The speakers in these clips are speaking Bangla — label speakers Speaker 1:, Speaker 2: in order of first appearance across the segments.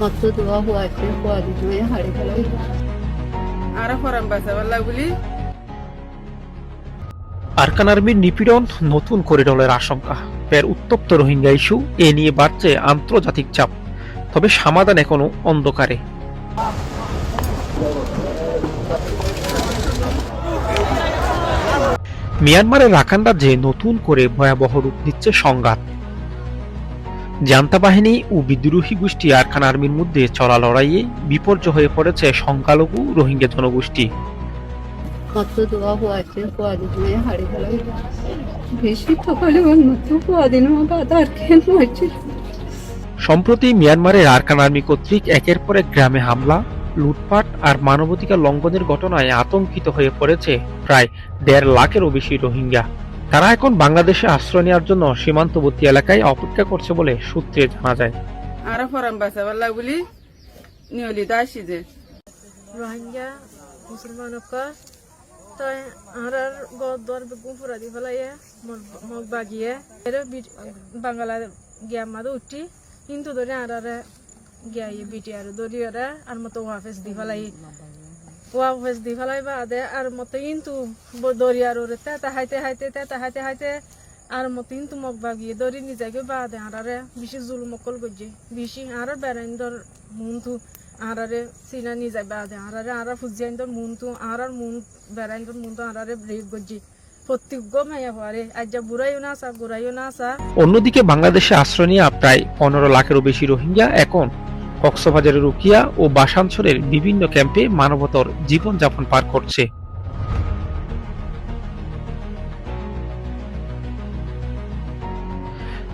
Speaker 1: মাত্র দোয়া হওয়াছে হওয়া দিতে হাড়ে ফেলাই
Speaker 2: আরও ফরাম বাঁচাবার লাগলি
Speaker 3: আরকান আর্মির নিপীড়ন নতুন করিডোরের আশঙ্কা। ফের উত্তপ্ত রোহিঙ্গা ইস্যু এ নিয়ে বাড়ছে আন্তর্জাতিক চাপ। তবে সমাধান এখনও অন্ধকারে। মিয়ানমারের রাখান রাজ্যে নতুন করে ভয়াবহ রূপ নিচ্ছে সংঘাত। জান্তা বাহিনী ও বিদ্রোহী গোষ্ঠী আরকান আর্মির মধ্যে চলা লড়াইয়ে বিপর্যয় হয়ে পড়েছে সংখ্যালঘু রোহিঙ্গা জনগোষ্ঠী।
Speaker 1: দোয়া বেশি
Speaker 3: সম্প্রতি মিয়ানমারের আরকান আর্মি কর্তৃক একের পর এক গ্রামে হামলা লুটপাট আর মানবাধিকার লঙ্ঘনের ঘটনায় আতঙ্কিত হয়ে পড়েছে প্রায় দেড় লাখেরও বেশি রোহিঙ্গা। তারা এখন বাংলাদেশে আশ্রয় নেওয়ার জন্য সীমান্তবর্তী এলাকায় অপেক্ষা করছে বলে সূত্রে জানা যায়।
Speaker 2: আরও ফরাম বাঁচাবার লাগলি নিয়লি দাসি যে।
Speaker 4: রোহিঙ্গা মুসলমানকে তই আর গদ দর বেগুন ফুরা দি ফেলাইয়ে মগ বাগিয়ে। এর বাংলা গিয়া মাদে উঠি কিন্তু ধরে আর আর গিয়া বিটি আর দরি আর আর মতো ওয়াফেস দি ফেলাই ওয়াফেস দি ফেলাই বা আদে আর মতো কিন্তু দরি আর ওরে তে হাইতে হাইতে, তে হাইতে হাইতে আর মতো কিন্তু মগ বাগিয়ে দরি নিজাকে বা আদে আর আরে বেশি জুলুম অকল গজ্জে, বেশি আর বেড়াইন্দর মুন্তু আরারে সিনা নি যাবে আদে আরারে আরা ফুজিয়াইন্দর মুন্তু আরার মুন বেড়াইন্দর মুন্তু আরারে ব্রেক গজ্জি প্রত্যেক গো মাইয়া হওয়ারে আজ যা বুড়াইও না আসা গুড়াইও না আসা
Speaker 3: অন্যদিকে বাংলাদেশে আশ্রয় নিয়ে প্রায় পনেরো লাখেরও বেশি রোহিঙ্গা এখন কক্সবাজারের রুকিয়া ও বাসাঞ্চলের বিভিন্ন ক্যাম্পে মানবতর জীবনযাপন পার করছে।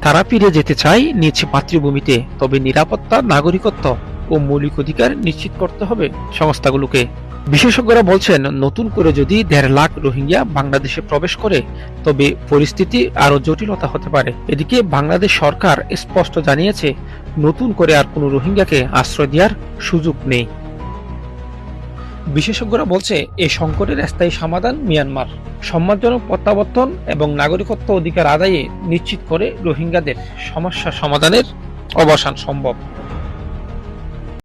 Speaker 3: তারা ফিরে যেতে চায় নিজ মাতৃভূমিতে, তবে নিরাপত্তা, নাগরিকত্ব ও মৌলিক অধিকার নিশ্চিত করতে হবে। সংস্থাগুলোকে বিশেষজ্ঞরা বলছেন, নতুন করে যদি দেড় লাখ রোহিঙ্গা বাংলাদেশে প্রবেশ করে, তবে পরিস্থিতি আরও জটিলতা হতে পারে। এদিকে বাংলাদেশ সরকার স্পষ্ট জানিয়েছে, নতুন করে আর কোনো রোহিঙ্গাকে আশ্রয় দেওয়ার সুযোগ নেই। বিশেষজ্ঞরা বলছে এই সংকটের স্থায়ী সমাধান মিয়ানমার। সম্মানজনক প্রত্যাবর্তন এবং নাগরিকত্ব অধিকার আদায়ে নিশ্চিত করে রোহিঙ্গাদের সমস্যা সমাধানের অবসান সম্ভব।